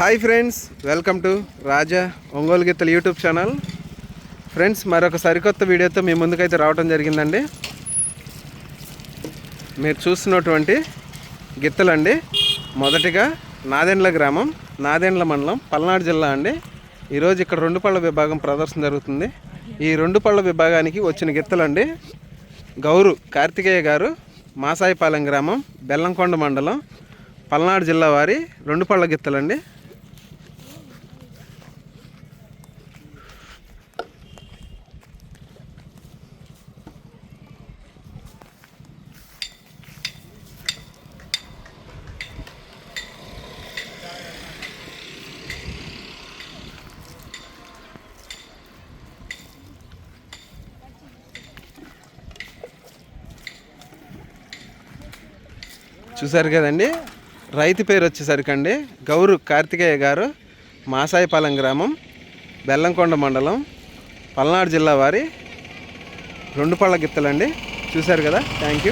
Hi friends welcome to Raja Ongole గిత్తలు YouTube channel. Friends మరొక సరికొత్త వీడియోతో మీ ముందుకైతే రావడం జరిగిందండి. మీరు చూస్తున్నటువంటి గిత్తలండి మొదటిగా నాదెండ్ల గ్రామం నాదెండ్ల మండలం పల్నాడు జిల్లా అండి. ఈరోజు ఇక్కడ రెండు పళ్ళ విభాగం ప్రదర్శన జరుగుతుంది. ఈ రెండు పళ్ళ విభాగానికి వచ్చిన గిత్తలండి గౌరు కార్తికేయ గారు మాసాయిపాలెం గ్రామం బెల్లంకొండ మండలం పల్నాడు జిల్లా వారి రెండు పళ్ళ గిత్తలండి చూసారు కదండి? రైతు పేరు వచ్చేసరికి అండి గౌరు కార్తికేయ గారు మాసాయిపాలెం గ్రామం బెల్లంకొండ మండలం పల్నాడు జిల్లా వారి రెండు పళ్ళ గిత్తలండి. చూశారు కదా? Thank you.